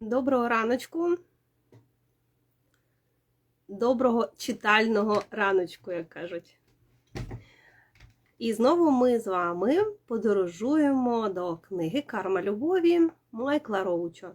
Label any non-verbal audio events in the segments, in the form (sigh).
Доброго раночку. Доброго читального раночку, як кажуть. І знову ми з вами подорожуємо до книги Карма любові Майкла Роуча.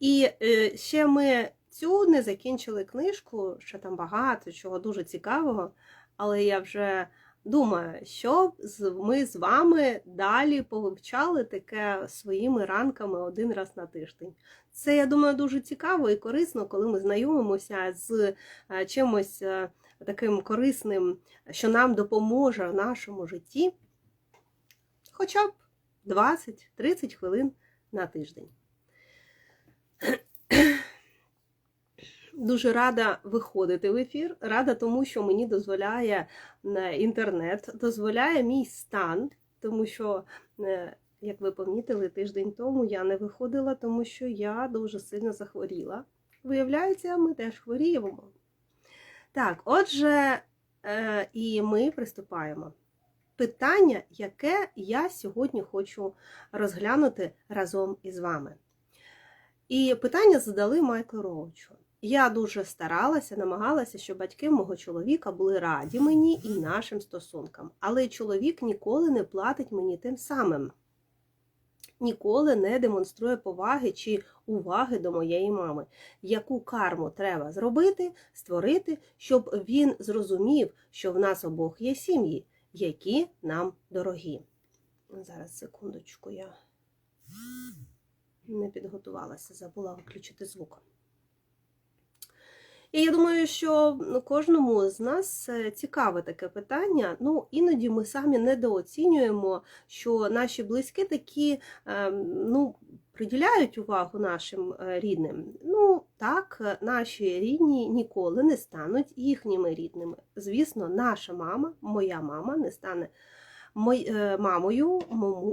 І е, ще ми цю не закінчили книжку, що там багато чого дуже цікавого, але я вже думаю, що ми з вами далі повивчали таке своїми ранками один раз на тиждень. Це, я думаю, дуже цікаво і корисно, коли ми знайомимося з е, чимось е, таким корисним, що нам допоможе в нашому житті, хоча б 20-30 хвилин на тиждень. Дуже рада виходити в ефір. Рада тому, що мені дозволяє е, інтернет, дозволяє мій стан, тому що, е, як ви помітили, тиждень тому я не виходила, тому що я дуже сильно захворіла. Виявляється, ми теж хворіємо. Так, отже, е, і ми приступаємо. Питання, яке я сьогодні хочу розглянути разом із вами. І питання задали Майклу Роучу. Я дуже старалася, намагалася, щоб батьки мого чоловіка були раді мені і нашим стосункам. Але чоловік ніколи не платить мені тим самим. Ніколи не демонструє поваги чи уваги до моєї мами. Яку карму треба зробити, створити, щоб він зрозумів, що в нас обох є сім'ї, які нам дорогі. Зараз, секундочку, я не підготувалася, забула виключити звук. І я думаю, що ну, кожному з нас е, цікаве таке питання. Ну, іноді ми самі недооцінюємо, що наші близькі такі е, ну, приділяють увагу нашим е, рідним. Ну, так, наші рідні ніколи не стануть їхніми рідними. Звісно, наша мама, моя мама, не стане мамою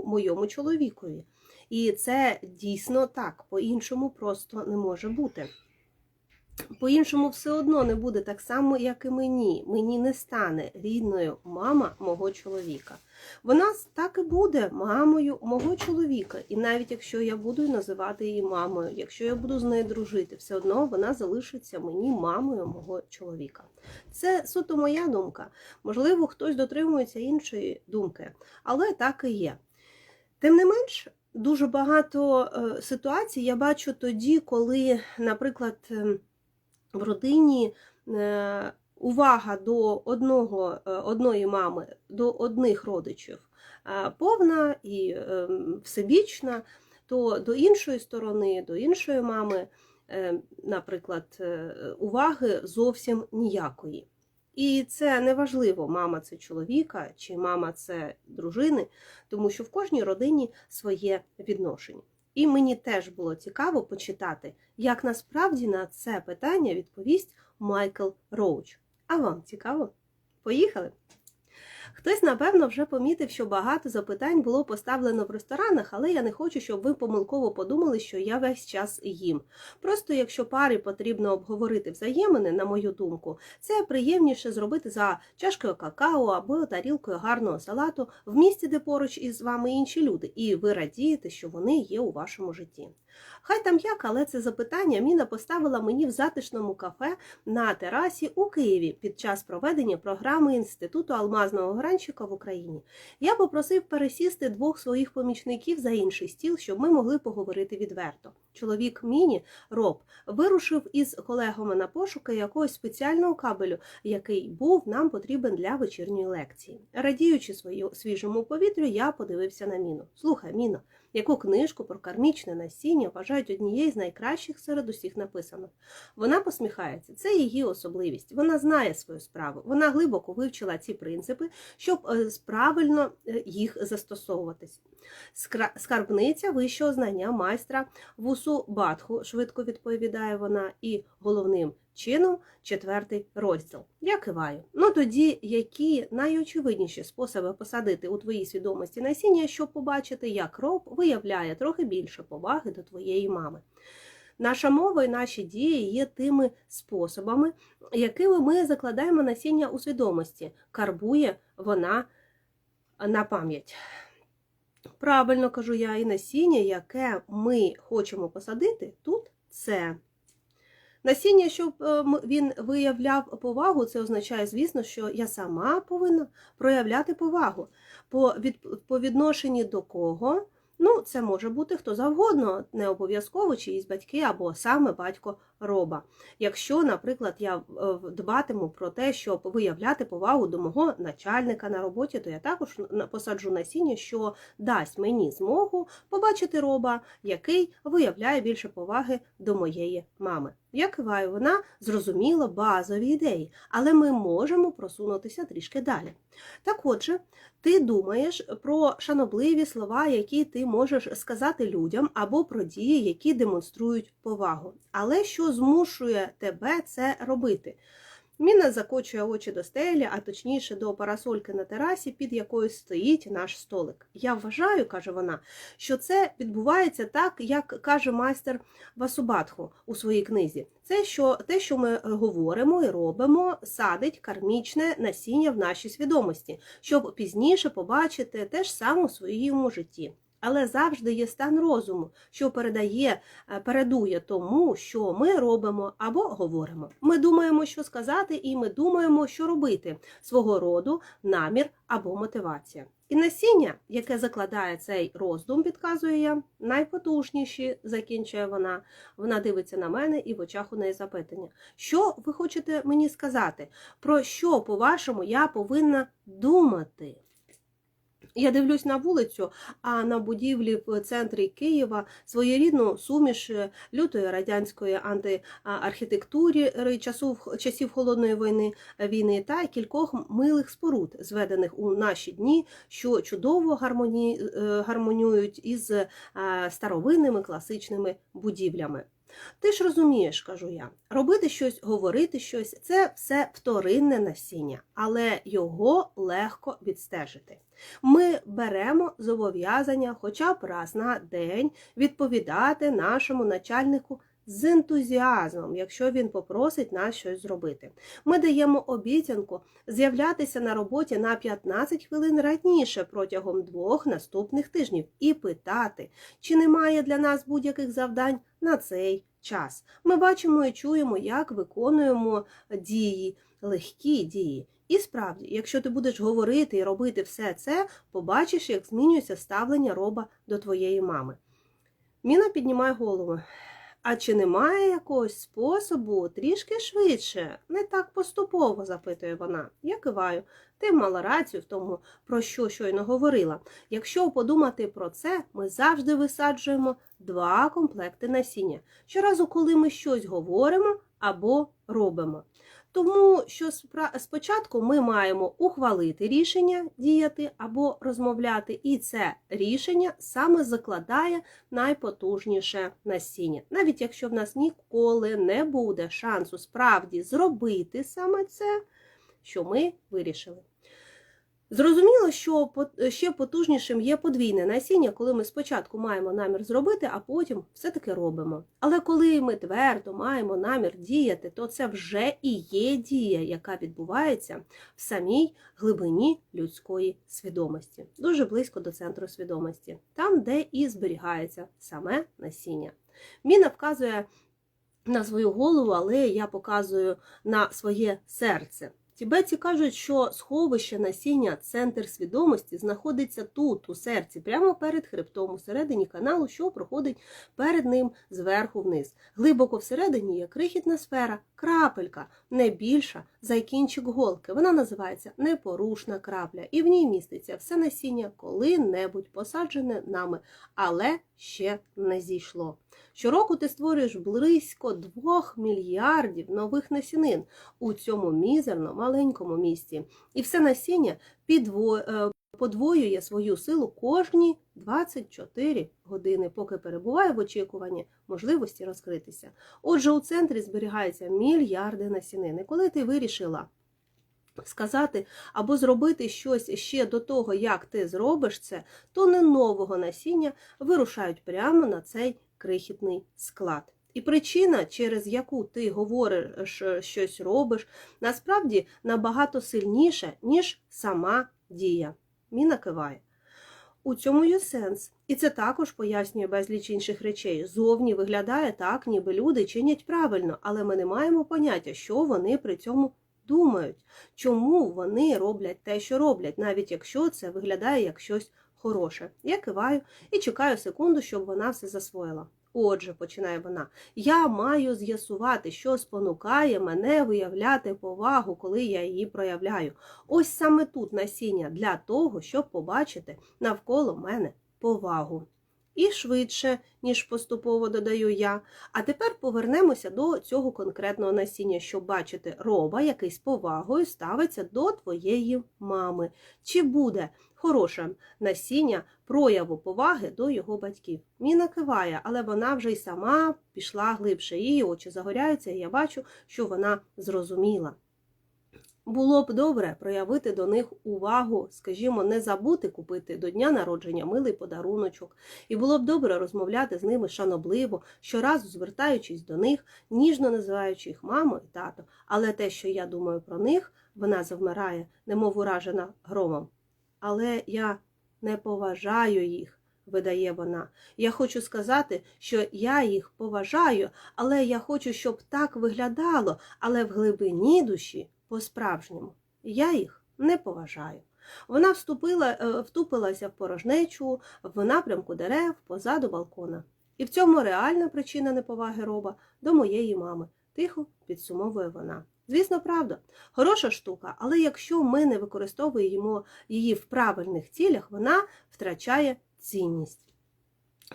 моєму чоловікові. І це дійсно так, по-іншому просто не може бути. По-іншому все одно не буде так само, як і мені. Мені не стане рідною мама мого чоловіка. Вона так і буде мамою мого чоловіка. І навіть якщо я буду називати її мамою, якщо я буду з нею дружити, все одно вона залишиться мені мамою мого чоловіка. Це суто моя думка. Можливо, хтось дотримується іншої думки, але так і є. Тим не менш, дуже багато е, ситуацій я бачу тоді, коли, наприклад, ем, в родині е, увага до одного, е, одної мами, до одних родичів е, повна і е, всебічна, то до іншої сторони, до іншої мами, наприклад, уваги зовсім ніякої. І це не важливо, мама це чоловіка чи мама це дружини, тому що в кожній родині своє відношення. І мені теж було цікаво почитати, як насправді на це питання відповість Майкл Роуч. А вам цікаво? Поїхали! Хтось, напевно, вже помітив, що багато запитань було поставлено в ресторанах, але я не хочу, щоб ви помилково подумали, що я весь час їм. Просто якщо парі потрібно обговорити взаємини, на мою думку, це приємніше зробити за чашкою какао або тарілкою гарного салату в місті, де поруч із вами інші люди, і ви радієте, що вони є у вашому житті. Хай там як, але це запитання Міна поставила мені в затишному кафе на терасі у Києві під час проведення програми Інституту алмазного гранчика в Україні. Я попросив пересісти двох своїх помічників за інший стіл, щоб ми могли поговорити відверто. Чоловік Міні Роб вирушив із колегами на пошуки якогось спеціального кабелю, який був нам потрібен для вечірньої лекції. Радіючи свою свіжому повітрю, я подивився на міну. Слухай, Міно, яку книжку про кармічне насіння вважають однією з найкращих серед усіх написаних. Вона посміхається, це її особливість. Вона знає свою справу. Вона глибоко вивчила ці принципи, щоб е, правильно е, їх застосовуватись. Скарбниця вищого знання майстра Вусу Батху, швидко відповідає вона, і головним чином четвертий розділ. Я киваю. Ну тоді, які найочевидніші способи посадити у твоїй свідомості насіння, щоб побачити, як роб виявляє трохи більше поваги до твоєї мами. Наша мова і наші дії є тими способами, якими ми закладаємо насіння у свідомості. Карбує вона на пам'ять. Правильно кажу я, і насіння, яке ми хочемо посадити, тут це. Насіння, щоб е, він виявляв повагу, це означає, звісно, що я сама повинна проявляти повагу. По, від, по відношенні до кого? Ну, це може бути хто завгодно, не обов'язково чиїсь батьки або саме батько роба. Якщо, наприклад, я е, дбатиму про те, щоб виявляти повагу до мого начальника на роботі, то я також посаджу насіння, що дасть мені змогу побачити роба, який виявляє більше поваги до моєї мами. Я киваю, вона зрозуміла базові ідеї, але ми можемо просунутися трішки далі. Так отже, ти думаєш про шанобливі слова, які ти можеш сказати людям, або про дії, які демонструють повагу. Але що змушує тебе це робити? Міна закочує очі до стелі, а точніше до парасольки на терасі, під якою стоїть наш столик. Я вважаю, каже вона, що це відбувається так, як каже майстер Васубатху у своїй книзі. Це що те, що ми говоримо і робимо, садить кармічне насіння в нашій свідомості, щоб пізніше побачити те ж саме у своєму житті. Але завжди є стан розуму, що передає, е, передує тому, що ми робимо або говоримо. Ми думаємо, що сказати, і ми думаємо, що робити свого роду намір або мотивація. І насіння, яке закладає цей роздум, підказує я, найпотужніші, закінчує вона. Вона дивиться на мене і в очах у неї запитання. Що ви хочете мені сказати? Про що, по-вашому, я повинна думати? Я дивлюсь на вулицю, а на будівлі в центрі Києва своєрідну суміш е, лютої радянської антиархітектури часів, часів холодної війни, війни та кількох милих споруд, зведених у наші дні, що чудово гармоні, е, гармонюють із е, старовинними класичними будівлями. Ти ж розумієш, кажу я, робити щось, говорити щось це все вторинне насіння, але його легко відстежити. Ми беремо зобов'язання хоча б раз на день відповідати нашому начальнику з ентузіазмом, якщо він попросить нас щось зробити. Ми даємо обіцянку з'являтися на роботі на 15 хвилин раніше протягом двох наступних тижнів і питати, чи немає для нас будь-яких завдань на цей час. Ми бачимо і чуємо, як виконуємо дії, легкі дії. І справді, якщо ти будеш говорити і робити все це, побачиш, як змінюється ставлення роба до твоєї мами. Міна піднімає голову. А чи немає якогось способу трішки швидше, не так поступово, запитує вона. Я киваю. Ти мала рацію в тому, про що щойно говорила. Якщо подумати про це, ми завжди висаджуємо два комплекти насіння. Щоразу, коли ми щось говоримо або робимо. Тому що спочатку ми маємо ухвалити рішення діяти або розмовляти, і це рішення саме закладає найпотужніше насіння. Навіть якщо в нас ніколи не буде шансу справді зробити саме це, що ми вирішили. Зрозуміло, що ще потужнішим є подвійне насіння, коли ми спочатку маємо намір зробити, а потім все-таки робимо. Але коли ми твердо маємо намір діяти, то це вже і є дія, яка відбувається в самій глибині людської свідомості, дуже близько до центру свідомості, там, де і зберігається саме насіння. Міна вказує на свою голову, але я показую на своє серце. Тібетці кажуть, що сховище насіння, центр свідомості, знаходиться тут, у серці, прямо перед хребтом, усередині каналу, що проходить перед ним зверху вниз. Глибоко всередині є крихітна сфера, крапелька, не більша за кінчик голки. Вона називається непорушна крапля, і в ній міститься все насіння, коли-небудь посаджене нами, але ще не зійшло. Щороку ти створюєш близько 2 мільярдів нових насінин у цьому мізерно маленькому місті. І все насіння підво... е, подвоює свою силу кожні 24 години, поки перебуває в очікуванні можливості розкритися. Отже, у центрі зберігаються мільярди насінин. І коли ти вирішила сказати або зробити щось ще до того, як ти зробиш це, то не нового насіння вирушають прямо на цей крихітний склад. І причина, через яку ти говориш щось робиш, насправді набагато сильніша, ніж сама дія. Міна киває. У цьому є сенс. І це також пояснює безліч інших речей. Зовні виглядає так, ніби люди чинять правильно, але ми не маємо поняття, що вони при цьому думають, чому вони роблять те, що роблять, навіть якщо це виглядає як щось хороше. Я киваю і чекаю секунду, щоб вона все засвоїла. Отже, починає вона, я маю з'ясувати, що спонукає мене виявляти повагу, коли я її проявляю. Ось саме тут насіння для того, щоб побачити навколо мене повагу. І швидше, ніж поступово додаю я. А тепер повернемося до цього конкретного насіння, щоб бачити роба, який з повагою ставиться до твоєї мами. Чи буде хороше насіння прояву поваги до його батьків? Міна киває, але вона вже й сама пішла глибше. Її очі загоряються, і я бачу, що вона зрозуміла. Було б добре проявити до них увагу, скажімо, не забути купити до дня народження милий подаруночок, і було б добре розмовляти з ними шанобливо, щоразу звертаючись до них, ніжно називаючи їх мамо і тато. Але те, що я думаю про них, вона завмирає, немов уражена громом. Але я не поважаю їх. Видає вона. Я хочу сказати, що я їх поважаю, але я хочу, щоб так виглядало, але в глибині душі по-справжньому. Я їх не поважаю. Вона вступила, е, втупилася в порожнечу в напрямку дерев позаду балкона. І в цьому реальна причина неповаги роба до моєї мами, тихо підсумовує вона. Звісно, правда, хороша штука, але якщо ми не використовуємо її в правильних цілях, вона втрачає цінність.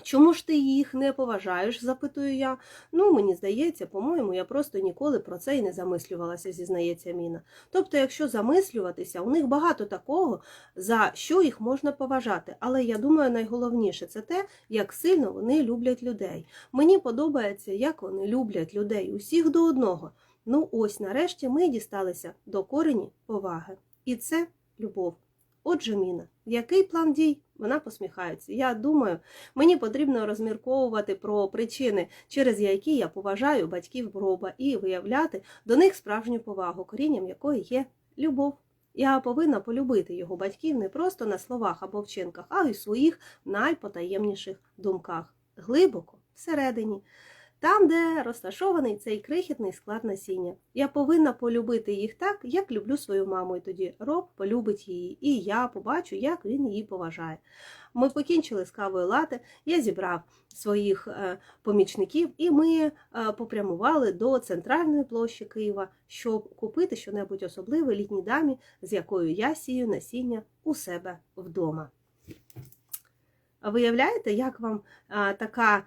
Чому ж ти їх не поважаєш? запитую я. Ну, мені здається, по-моєму, я просто ніколи про це і не замислювалася, зізнається Міна. Тобто, якщо замислюватися, у них багато такого, за що їх можна поважати. Але я думаю, найголовніше це те, як сильно вони люблять людей. Мені подобається, як вони люблять людей, усіх до одного. Ну, ось нарешті ми дісталися до корені поваги. І це любов. Отже, Міна, який план дій? Вона посміхається. Я думаю, мені потрібно розмірковувати про причини, через які я поважаю батьків Броба, і виявляти до них справжню повагу, корінням якої є любов. Я повинна полюбити його батьків не просто на словах або вчинках, а й у своїх найпотаємніших думках. Глибоко, всередині. Там, де розташований цей крихітний склад насіння. Я повинна полюбити їх так, як люблю свою маму, і тоді роб полюбить її, і я побачу, як він її поважає. Ми покінчили з кавою лати, я зібрав своїх е, помічників, і ми е, попрямували до центральної площі Києва, щоб купити щонебудь особливе літній дамі, з якою я сію насіння у себе вдома. Виявляєте, як вам е, така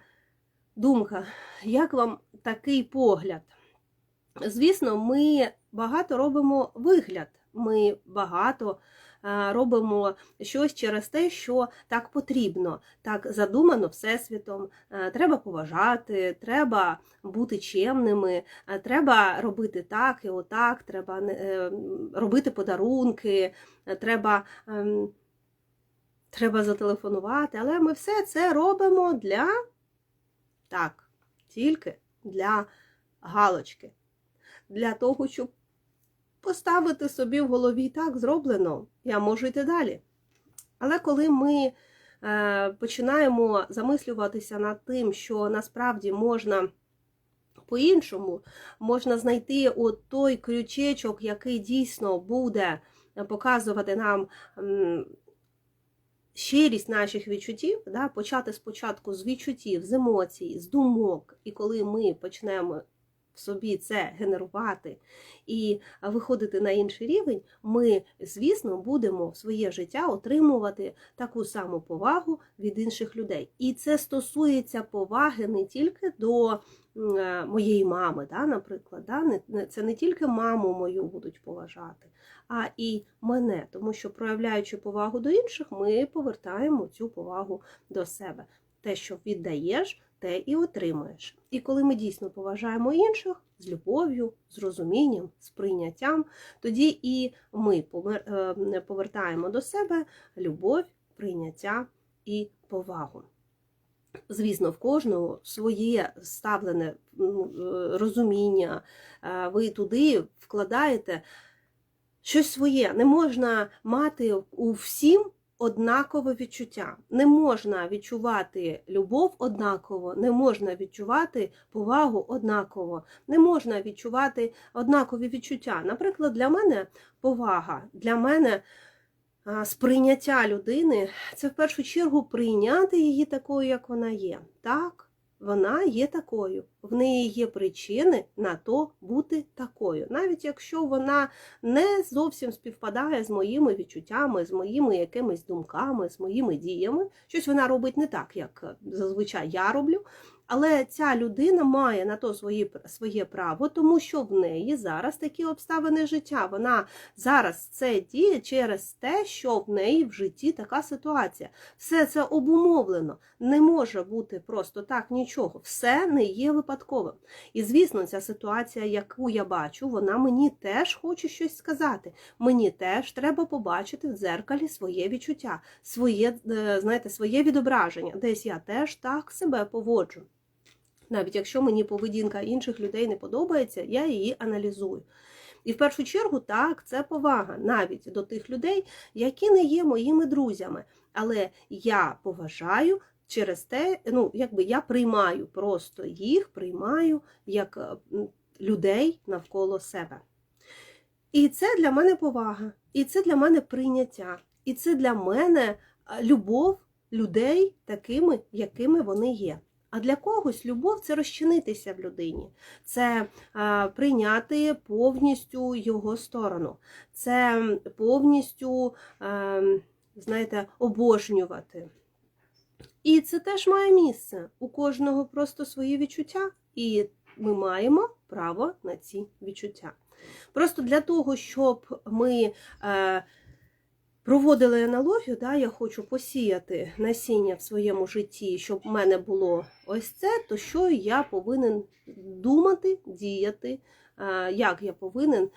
думка, як вам такий погляд? Звісно, ми багато робимо вигляд, ми багато робимо щось через те, що так потрібно, так задумано Всесвітом. Треба поважати, треба бути чемними, треба робити так і отак, треба е, робити подарунки, треба. Ем, треба зателефонувати, але ми все це робимо для так, тільки для галочки. Для того, щоб поставити собі в голові так зроблено, я можу йти далі. Але коли ми е, починаємо замислюватися над тим, що насправді можна по-іншому, можна знайти от той крючечок, який дійсно буде показувати нам щирість наших відчуттів, да, почати спочатку з відчуттів, з емоцій, з думок, і коли ми почнемо в собі це генерувати і виходити на інший рівень, ми, звісно, будемо в своє життя отримувати таку саму повагу від інших людей. І це стосується поваги не тільки до е, моєї мами, да, наприклад, да, це не тільки маму мою будуть поважати, а і мене, тому що проявляючи повагу до інших, ми повертаємо цю повагу до себе. Те, що віддаєш, те і отримуєш. І коли ми дійсно поважаємо інших з любов'ю, з розумінням, з прийняттям, тоді і ми е, повертаємо до себе любов, прийняття і повагу. Звісно, в кожного своє ставлене ну, е, розуміння, е, ви туди вкладаєте щось своє. Не можна мати у всім однакове відчуття. Не можна відчувати любов однаково, не можна відчувати повагу однаково, не можна відчувати однакові відчуття. Наприклад, для мене повага, для мене сприйняття людини це в першу чергу прийняти її такою, як вона є. Так, вона є такою. В неї є причини на то бути такою. Навіть якщо вона не зовсім співпадає з моїми відчуттями, з моїми якимись думками, з моїми діями, щось вона робить не так, як е, зазвичай я роблю. Але ця людина має на то свої, своє право, тому що в неї зараз такі обставини життя. Вона зараз це діє через те, що в неї в житті така ситуація. Все це обумовлено. Не може бути просто так нічого. Все не є випадковим. І звісно, ця ситуація, яку я бачу, вона мені теж хоче щось сказати. Мені теж треба побачити в дзеркалі своє відчуття, своє, е, знаєте, своє відображення. Десь я теж так себе поводжу. Навіть якщо мені поведінка інших людей не подобається, я її аналізую. І в першу чергу, так, це повага навіть до тих людей, які не є моїми друзями. Але я поважаю через те, ну, якби я приймаю просто їх, приймаю як е, людей навколо себе. І це для мене повага, і це для мене прийняття, і це для мене е, любов людей такими, якими вони є. А для когось любов це розчинитися в людині, це е, прийняти повністю його сторону, це повністю, е, знаєте, обожнювати. І це теж має місце. У кожного просто свої відчуття, і ми маємо право на ці відчуття. Просто для того, щоб ми. Е, Проводили аналогію, да, я хочу посіяти насіння в своєму житті, щоб в мене було ось це, то що я повинен думати, діяти, як я повинен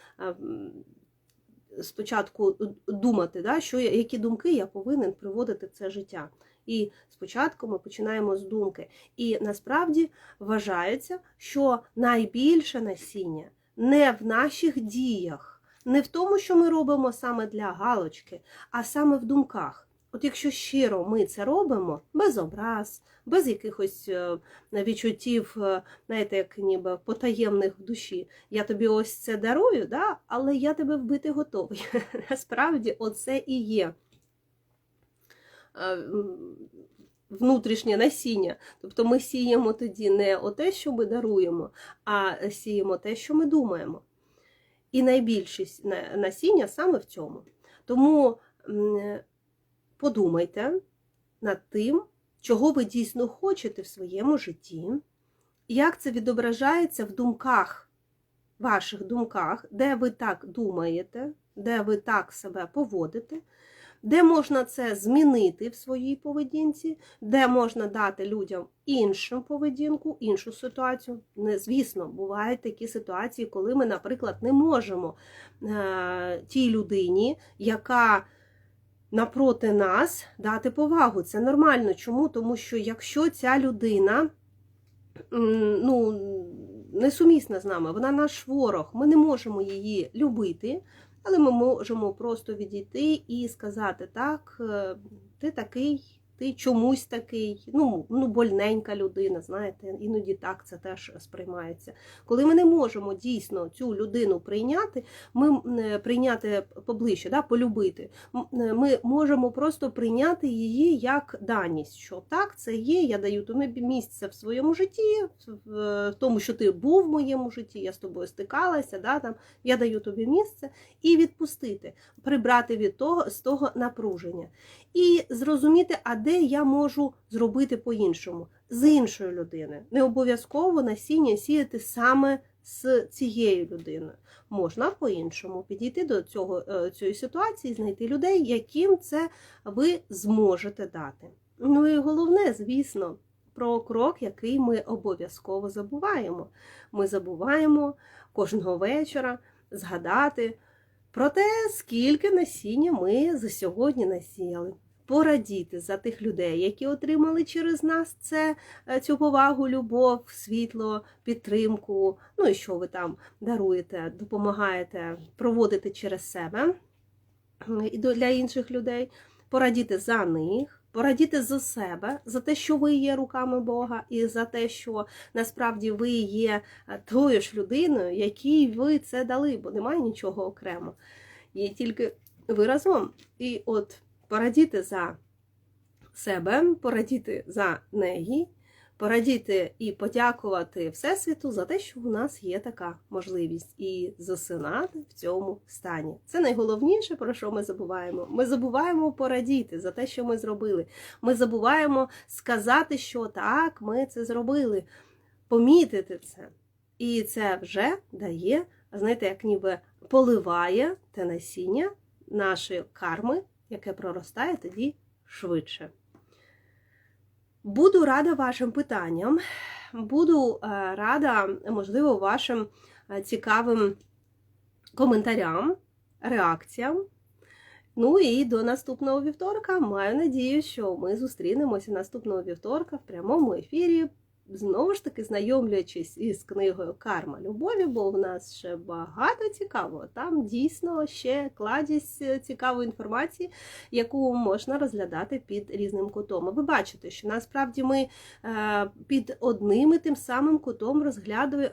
спочатку думати, да, що я, які думки я повинен приводити в це життя. І спочатку ми починаємо з думки. І насправді вважається, що найбільше насіння не в наших діях не в тому, що ми робимо саме для галочки, а саме в думках. От якщо щиро ми це робимо без образ, без якихось е, відчуттів, е, знаєте, як ніби потаємних в душі, я тобі ось це дарую, да? але я тебе вбити готовий. (laughs) Насправді, оце і є е, внутрішнє насіння. Тобто ми сіємо тоді не те, що ми даруємо, а сіємо те, що ми думаємо. І найбільшість насіння саме в цьому. Тому подумайте над тим, чого ви дійсно хочете в своєму житті, як це відображається в думках, ваших думках, де ви так думаєте, де ви так себе поводите де можна це змінити в своїй поведінці, де можна дати людям іншу поведінку, іншу ситуацію. Звісно, бувають такі ситуації, коли ми, наприклад, не можемо е, тій людині, яка напроти нас дати повагу. Це нормально. Чому? Тому що якщо ця людина ну, несумісна з нами, вона наш ворог, ми не можемо її любити. Але ми можемо просто відійти і сказати, так, е, ти такий, ти чомусь такий, ну, ну больненька людина, знаєте, іноді так це теж сприймається. Коли ми не можемо дійсно цю людину прийняти, ми е, прийняти поближче, да, полюбити, е, ми можемо просто прийняти її як даність, що так, це є, я даю тобі місце в своєму житті, в тому, що ти був в моєму житті, я з тобою стикалася, да, там, я даю тобі місце, і відпустити, прибрати від того, з того напруження. І зрозуміти, а де де я можу зробити по-іншому, з іншою людиною. Не обов'язково насіння сіяти саме з цією людиною. Можна по-іншому підійти до цього, е, цієї ситуації, знайти людей, яким це ви зможете дати. Ну і головне, звісно, про крок, який ми обов'язково забуваємо. Ми забуваємо кожного вечора згадати про те, скільки насіння ми за сьогодні насіяли порадіти за тих людей, які отримали через нас це, е, цю повагу, любов, світло, підтримку. Ну і що ви там даруєте, допомагаєте проводити через себе і для інших людей. порадіти за них, порадіти за себе, за те, що ви є руками Бога, і за те, що насправді ви є е, тою ж людиною, якій ви це дали, бо немає нічого окремо. Є тільки ви разом. І от порадіти за себе, порадіти за неї, порадіти і подякувати Всесвіту за те, що у нас є така можливість, і засинати в цьому стані. Це найголовніше, про що ми забуваємо. Ми забуваємо порадіти за те, що ми зробили. Ми забуваємо сказати, що так, ми це зробили, помітити це. І це вже дає, знаєте, як ніби поливає те насіння нашої карми, яке проростає тоді швидше. Буду рада вашим питанням, буду е, рада, можливо, вашим е, цікавим коментарям, реакціям. Ну і до наступного вівторка. Маю надію, що ми зустрінемося наступного вівторка в прямому ефірі. Знову ж таки, знайомлюючись із книгою Карма любові, бо в нас ще багато цікавого. Там дійсно ще кладість цікавої інформації, яку можна розглядати під різним кутом. Ви бачите, що насправді ми е, під одним і тим самим кутом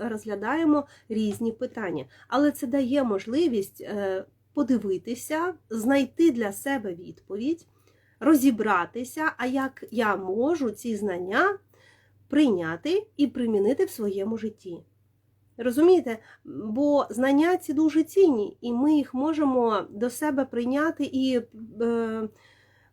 розглядаємо різні питання, але це дає можливість е, подивитися, знайти для себе відповідь, розібратися, а як я можу ці знання прийняти і примінити в своєму житті. Розумієте? Бо знання ці дуже цінні, і ми їх можемо до себе прийняти і е,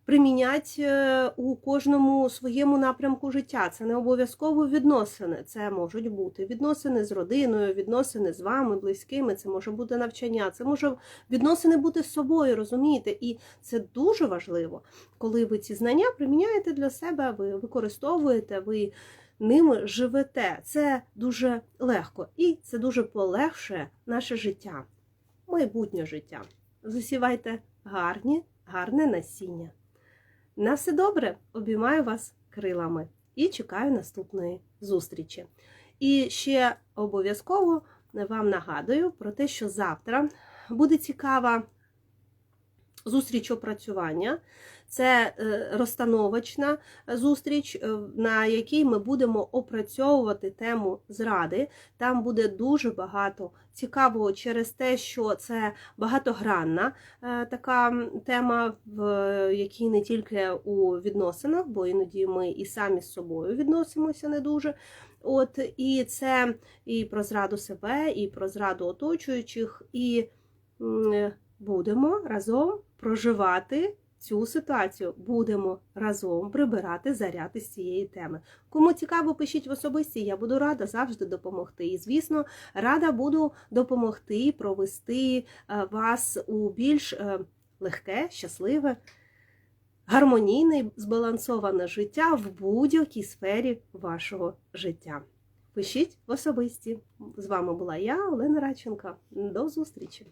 приміняти е, у кожному своєму напрямку життя. Це не обов'язково відносини. Це можуть бути відносини з родиною, відносини з вами, близькими, це може бути навчання, це може відносини бути з собою, розумієте? І це дуже важливо, коли ви ці знання приміняєте для себе, ви використовуєте, ви ними живете. Це дуже легко і це дуже полегшує наше життя, майбутнє життя. Засівайте гарні, гарне насіння. На все добре, обіймаю вас крилами і чекаю наступної зустрічі. І ще обов'язково вам нагадую про те, що завтра буде цікава зустріч опрацювання. Це е, розстановочна зустріч, е, на якій ми будемо опрацьовувати тему зради. Там буде дуже багато цікавого через те, що це багатогранна е, така тема, в якій не тільки у відносинах, бо іноді ми і самі з собою відносимося не дуже. От І це і про зраду себе, і про зраду оточуючих, і будемо разом проживати цю ситуацію. Будемо разом прибирати заряд із цієї теми. Кому цікаво, пишіть в особисті, я буду рада завжди допомогти. І, звісно, рада буду допомогти провести е, вас у більш е, легке, щасливе. Гармонійне збалансоване життя в будь-якій сфері вашого життя. Пишіть в особисті. З вами була я, Олена Радченка. До зустрічі!